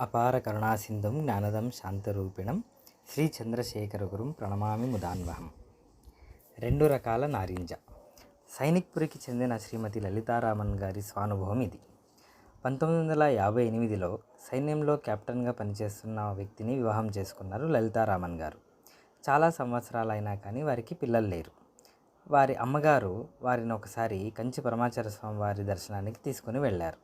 అపార కరుణాసింధుం జ్ఞానదం శాంతరూపిణం శ్రీ చంద్రశేఖర గురుం ప్రణమామి ముదాన్వహం. రెండు రకాల నారింజ. సైనిక్పురికి చెందిన శ్రీమతి లలితారామన్ గారి స్వానుభవం ఇది. పంతొమ్మిది వందల యాభై ఎనిమిదిలో సైన్యంలో కెప్టెన్గా పనిచేస్తున్న వ్యక్తిని వివాహం చేసుకున్నారు లలితారామన్ గారు. చాలా సంవత్సరాలైనా కానీ వారికి పిల్లలు లేరు. వారి అమ్మగారు వారిని ఒకసారి కంచి పరమాచార స్వామి వారి దర్శనానికి తీసుకుని వెళ్ళారు.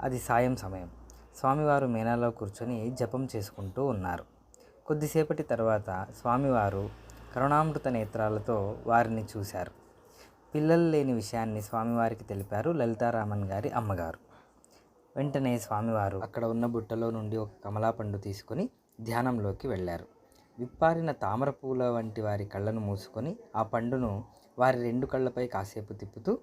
అది సాయం సమయం. స్వామివారు మేనాలో కూర్చొని జపం చేసుకుంటూ ఉన్నారు. కొద్దిసేపటి తర్వాత స్వామివారు కరుణామృత నేత్రాలతో వారిని చూశారు. పిల్లలు లేని విషయాన్ని స్వామివారికి తెలిపారు లలితారామన్ గారి అమ్మగారు. వెంటనే స్వామివారు అక్కడ ఉన్న బుట్టలో నుండి ఒక కమలా పండు తీసుకొని ధ్యానంలోకి వెళ్ళారు. విప్పారిన తామర పూల వంటి వారి కళ్ళను మూసుకొని ఆ పండును వారి రెండు కళ్ళపై కాసేపు తిప్పుతూ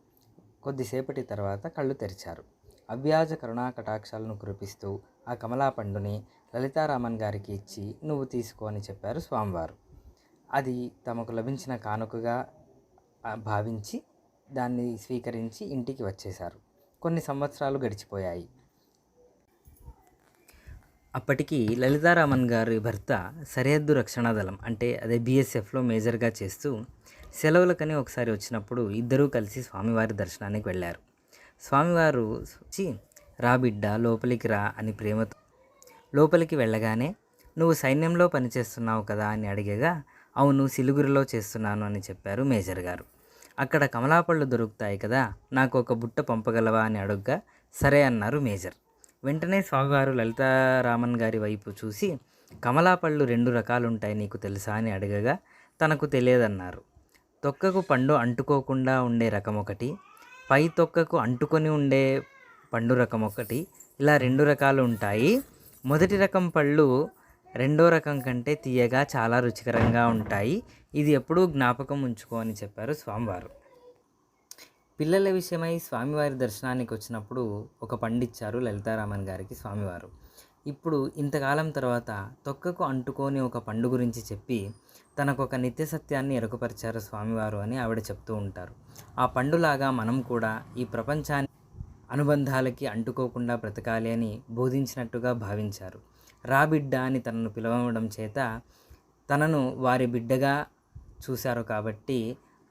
కొద్దిసేపటి తర్వాత కళ్ళు తెరిచారు. అవ్యాజ కరుణా కటాక్షాలను కురిపిస్తూ ఆ కమలా పండుని లలితారామన్ గారికి ఇచ్చి నువ్వు తీసుకో అని చెప్పారు స్వామివారు. అది తమకు లభించిన కానుకగా భావించి దాన్ని స్వీకరించి ఇంటికి వచ్చేశారు. కొన్ని సంవత్సరాలు గడిచిపోయాయి. అప్పటికి లలితారామన్ గారి భర్త సరిహద్దు రక్షణ దళం అంటే అదే బీఎస్ఎఫ్లో మేజర్గా చేస్తూ సెలవులకని ఒకసారి వచ్చినప్పుడు ఇద్దరూ కలిసి స్వామివారి దర్శనానికి వెళ్ళారు. స్వామివారు వచ్చి రా బిడ్డ లోపలికి రా అని ప్రేమతో లోపలికి వెళ్ళగానే నువ్వు సైన్యంలో పనిచేస్తున్నావు కదా అని అడిగగా అవును సిలుగురిలో చేస్తున్నాను అని చెప్పారు మేజర్ గారు. అక్కడ కమలాపళ్ళు దొరుకుతాయి కదా నాకు ఒక బుట్ట పంపగలవా అని అడుగ్గా సరే అన్నారు మేజర్. వెంటనే స్వామివారు లలితారామన్ గారి వైపు చూసి కమలాపళ్ళు రెండు రకాలుంటాయి నీకు తెలుసా అని అడగగా తనకు తెలియదన్నారు. తొక్కకు పండు అంటుకోకుండా ఉండే రకం ఒకటి పై తొక్కకు అంటుకొని ఉండే పండు రకం ఒకటి. ఇలా రెండు రకాలు ఉంటాయి. మొదటి రకం పళ్ళు రెండో రకం కంటే తీయగా చాలా రుచికరంగా ఉంటాయి. ఇది ఎప్పుడూ జ్ఞాపకం ఉంచుకో అని చెప్పారు స్వామివారు. పిల్లల విషయమై స్వామివారి దర్శనానికి వచ్చినప్పుడు ఒక పండిచ్చారు లలితారామన్ గారికి స్వామివారు. ఇప్పుడు ఇంతకాలం తర్వాత తొక్కకు అంటుకోని ఒక పండు గురించి చెప్పి తనకొక నిత్య సత్యాన్ని ఎరుకపరిచారు స్వామివారు అని ఆవిడ చెప్తూ ఉంటారు. ఆ పండులాగా మనం కూడా ఈ ప్రపంచాన్ని అనుబంధాలకి అంటుకోకుండా బ్రతకాలి అని బోధించినట్టుగా భావించారు. రా బిడ్డ అని తనను పిలవడం చేత తనను వారి బిడ్డగా చూశారు కాబట్టి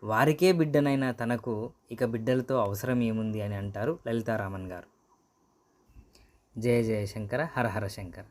వారికే బిడ్డనైనా తనకు ఇక బిడ్డలతో అవసరం ఏముంది అని అంటారు లలితారామన్ గారు. జయ జయ శంకర హర హర శంకర.